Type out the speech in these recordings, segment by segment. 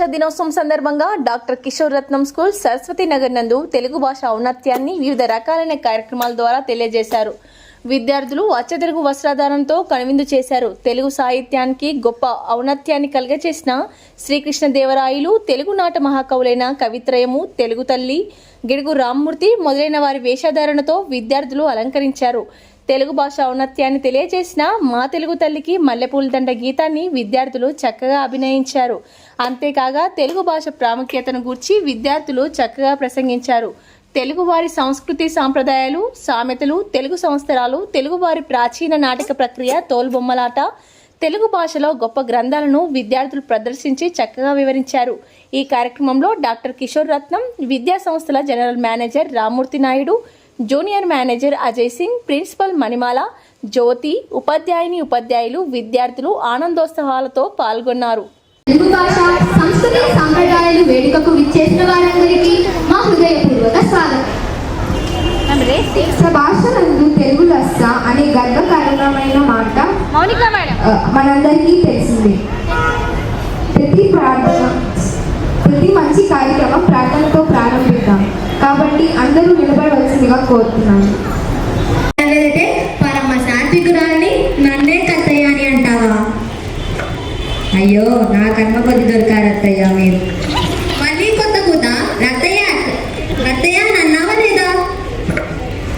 దినోత్సవం సందర్భంగా doctor Kishore Ratnam school Saraswati Nagar నందు తెలుగు భాష ఔన్నత్యాన్ని వివిధ రకాలైన కార్యక్రమాల ద్వారా తెలియజేశారు. విద్యార్థులు అచ్చతెలుగు వస్త్రాధారంతో కనువిందు చేశారు. తెలుగు సాహిత్యానికి గొప్ప ఔన్నత్యాన్ని కలుగచేసిన శ్రీకృష్ణదేవరాయలు తెలుగు నాట మహాకవులైన కవిత్రయము తెలుగు తల్లి గిడుగు రామ్మూర్తి మొదలైన వారి వేషధారణతో విద్యార్థులు అలంకరించారు. తెలుగు భాష ఔన్నత్యాన్ని తెలియజేసిన మా తెలుగు తల్లికి మల్లెపూల దండ గీతాన్ని విద్యార్థులు చక్కగా అభినయించారు. అంతేకాగా తెలుగు భాష ప్రాముఖ్యతను గూర్చి విద్యార్థులు చక్కగా ప్రసంగించారు. తెలుగువారి సంస్కృతి సాంప్రదాయాలు సామెతలు తెలుగు సంవత్సరాలు తెలుగువారి ప్రాచీన నాటక ప్రక్రియ తోలుబొమ్మలాట తెలుగు భాషలో గొప్ప గ్రంథాలను విద్యార్థులు ప్రదర్శించి చక్కగా వివరించారు. ఈ కార్యక్రమంలో డాక్టర్ కిషోర్ రత్నం విద్యా సంస్థల general manager Ramurthy Naidu junior manager Ajay Singh principal Manimala Jyothi ఉపాధ్యాయుని ఉపాధ్యాయులు విద్యార్థులు ఆనందోత్సవాలతో పాల్గొన్నారు. తెలుగు భాష సంస్కృతి సాంప్రదాయాలు వేడుకకు విచ్చేసిన వారందరికీ మా హృదయపూర్వక స్వాగతం. భాషలందు తెలుగు లెస్స అనే గర్వకారణమైన మాట మౌనిక మేడం. ఆ, మనందరికీ తెలిసిందే. ప్రతి ప్రార్థన ప్రతి మంచి కార్యక్రమం ప్రార్థనతో ప్రారంభిద్దాం. కాబట్టి అందరూ నిలబడవలసిందిగా కోరుతున్నాను. లేదంటే పరమ సాత్వికురాలని నన్నే కత్తయ్య అని అంటావా? అయ్యో నా కర్మ కొద్ది దొరికారు అత్తయ్య మీరు. మళ్ళీ కొత్త కూత రత్తయ్య రత్తయ్య అని అన్నావా లేదా?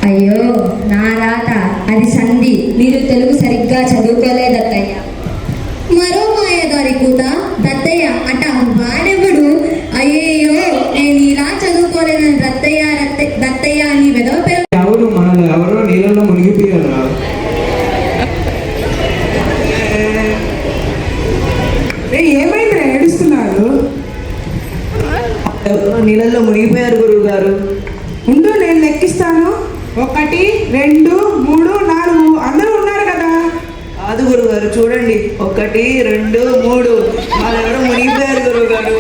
అయ్యో నా రాత అది సంధి. మీరు తెలుగు సరిగ్గా చదువుకోలేదు అత్తయ్య. మరో మాయగారి కూత దత్తయ్య అట. చదువుకోలేదని రత్తయ్య రత్తయ్య దత్తయ్య అని వెదవ పేరు ఎవరు మనల్ని ఎవరో నీళ్ళలో మునిగిపోయారా ఏమైంది ఏడుస్తున్నారు? ఎవరో నీళ్ళల్లో మునిగిపోయారు గురువు గారు ఉండు నేను లెక్కిస్తాను. ఒకటి రెండు మూడు నాలుగు. అందరూ ఉన్నారు కదా? కాదు గురువు గారు చూడండి. ఒకటి రెండు మూడు. వాళ్ళెవరో మునిగిపోయారు గురువు గారు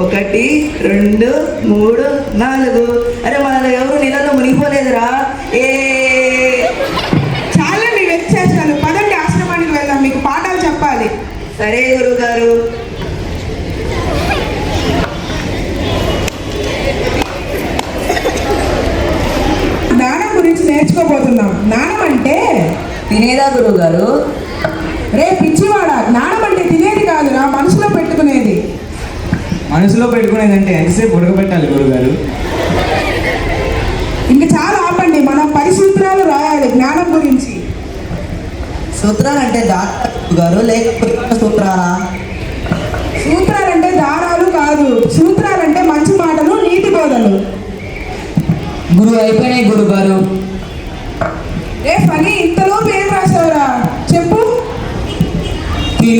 ఒకటి రెండు మూడు నాలుగు. అరే వాళ్ళ ఎవరు నీళ్ళల్లో మునిగిపోలేదురా ఏ. చాలా నీ వ్యత్యాసాలు పదండి ఆశ్రమానికి వెళ్దాం. మీకు పాఠాలు చెప్పాలి. సరే గురువు గారు నాణం గురించి నేర్చుకోబోతున్నాం. నాణం అంటే? తినేదా గురువు గారు రే పిచ్చివాడా జ్ఞానం అంటే తినేది కాదురా మనసులో పెట్టుకునేది. మనసులో పెట్టుకునేదంటే ఎంతసేపు ఉడకబెట్టాలి గురుగారు? ఇంక చాలా ఆపండి మనం పది సూత్రాలు రాయాలి జ్ఞానం గురించి. సూత్రాలు అంటే డాక్టర్ గారు లేకపోతే సూత్రాలా? సూత్రాలంటే దారాలు కాదు సూత్రాలంటే మంచి మాటలు నీతి బోధలు. గురువు అయిపోయినాయి గురువు గారు రే పని ఇంతలోపు ఏం రాసావురా చెప్పు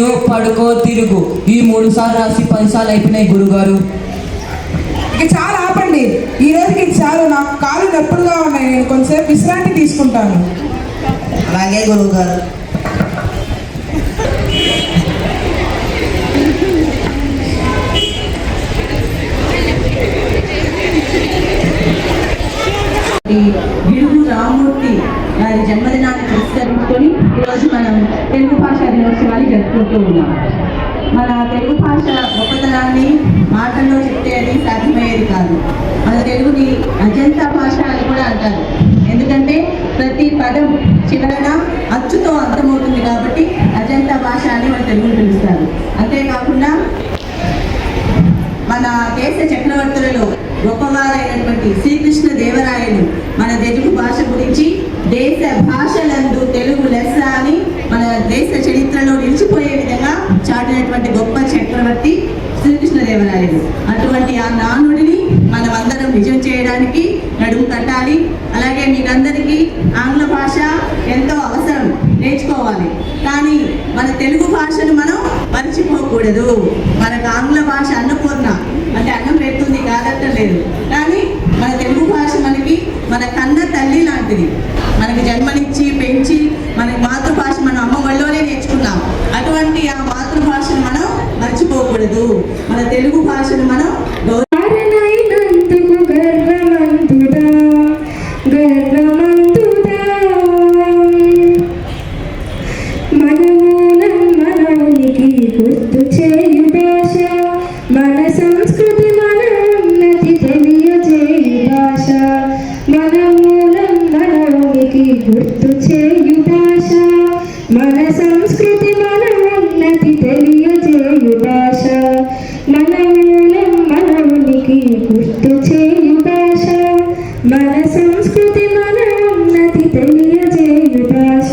తిను పడుకో తిరుగు. ఈ మూడు సార్లు రాసి పది సార్లు అయిపోయినాయి గురుగారు. ఇక చాలా ఆపండి. ఈ రోజుకి చాలు. నాకు కాలు నొప్పులుగా ఉన్నాయి. నేను కొంచెంసేపు విశ్రాంతి తీసుకుంటాను. అలాగే గురువు గారు గిడుగు రామ్మూర్తి వారి జన్మదినాన్ని ఈరోజు మనం తెలుగు భాష దినోత్సవాన్ని జరుపుకుంటూ ఉన్నాం. మన తెలుగు భాష గొప్పతనాన్ని మాటల్లో చెప్తే అది సాధ్యమయ్యేది కాదు. మన తెలుగుని అజంతా భాష అని కూడా అంటారు. ఎందుకంటే ప్రతి పదం చివరన అచ్చుతో అర్థమవుతుంది కాబట్టి అజంతా భాష అని మన తెలుగుని పిలుస్తారు. అంతేకాకుండా మన దేశ చక్రవర్తులలో గొప్పవారైనటువంటి శ్రీకృష్ణ దేవరాయలు మన తెలుగు భాష గురించి దేశ భాషలందు తెలుగు లెస్స అని మన దేశ చరిత్రలో నిలిచిపోయే విధంగా చాటినటువంటి గొప్ప చక్రవర్తి శ్రీకృష్ణదేవరాయలు. అటువంటి ఆ నానుడిని మనం అందరం చేయడానికి నడుము కట్టాలి. అలాగే మీకందరికీ ఆంగ్ల భాష ఎంతో అవసరం నేర్చుకోవాలి. కానీ మన తెలుగు భాషను మనం మర్చిపోకూడదు. మనకు ఆంగ్ల భాష అన్నపూర్ణ. అంటే అన్నం పెడుతుంది కాదట్టలేదు కానీ మన తెలుగు భాష మనకి మన కన్న తల్లి లాంటిది. మన తెలుగు భాషను మనం గౌరవ గుర్తు చేయు భాష మన సంస్కృతి మన ఉన్నతి తెలియజేయు భాష